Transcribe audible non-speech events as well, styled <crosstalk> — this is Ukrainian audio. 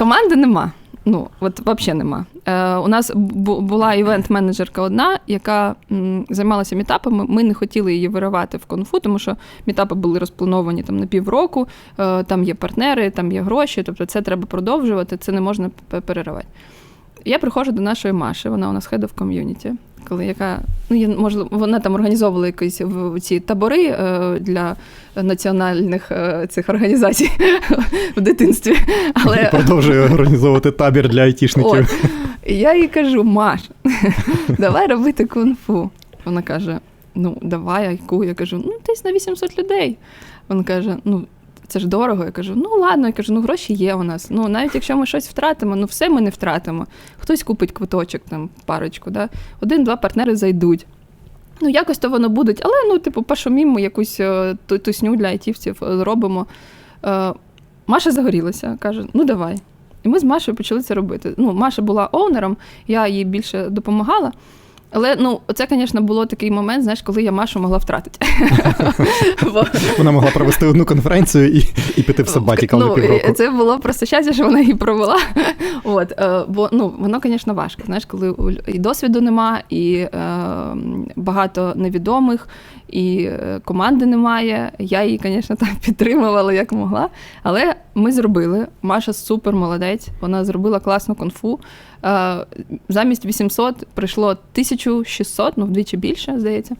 Команди нема. Ну, от взагалі нема. Е, у нас бу- була івент-менеджерка одна, яка м, займалася мітапами. Ми не хотіли її виривати в конфу, тому що мітапи були розплановані там на півроку, е, там є партнери, там є гроші, тобто це треба продовжувати, це не можна переривати. Я приходжу до нашої Маші, вона у нас head of community, коли яка, ну, я, можливо, вона там організовувала якісь в, ці табори е, для національних е, цих організацій <laughs> в дитинстві. Але Продовжує <laughs> організовувати табір для айтішників. І я їй кажу: Маш, <laughs> давай робити кунг-фу. Вона каже: Ну, давай, а яку? Я кажу, ну, десь на 800 людей. Вона каже: ну. Це ж дорого. Я кажу, ну ладно, я кажу, ну гроші є у нас. Ну навіть якщо ми щось втратимо, ну все ми не втратимо. Хтось купить квиточок, там парочку, да? один-два партнери зайдуть. Ну, якось то воно буде, але ну, типу, пошумімо якусь е, ту- тусню для айтівців е, зробимо. Е, Маша загорілася, каже: ну давай. І ми з Машею почали це робити. Ну, Маша була оунером, я їй більше допомагала. Але ну, це, звісно, було такий момент, знаєш, коли я Машу могла втратити. <laughs> Вона могла провести одну конференцію і, і піти в сабатікал на ну, півроку. Це було просто щастя, що вона її провела. От, е, бо ну, воно, звісно, важко. Знаєш, коли і досвіду нема, і е, багато невідомих, і е, команди немає. Я її, звісно, <laughs> там підтримувала як могла. Але ми зробили. Маша супер молодець. Вона зробила класну конфу. Е, замість 800 прийшло 1600, ну вдвічі більше, здається.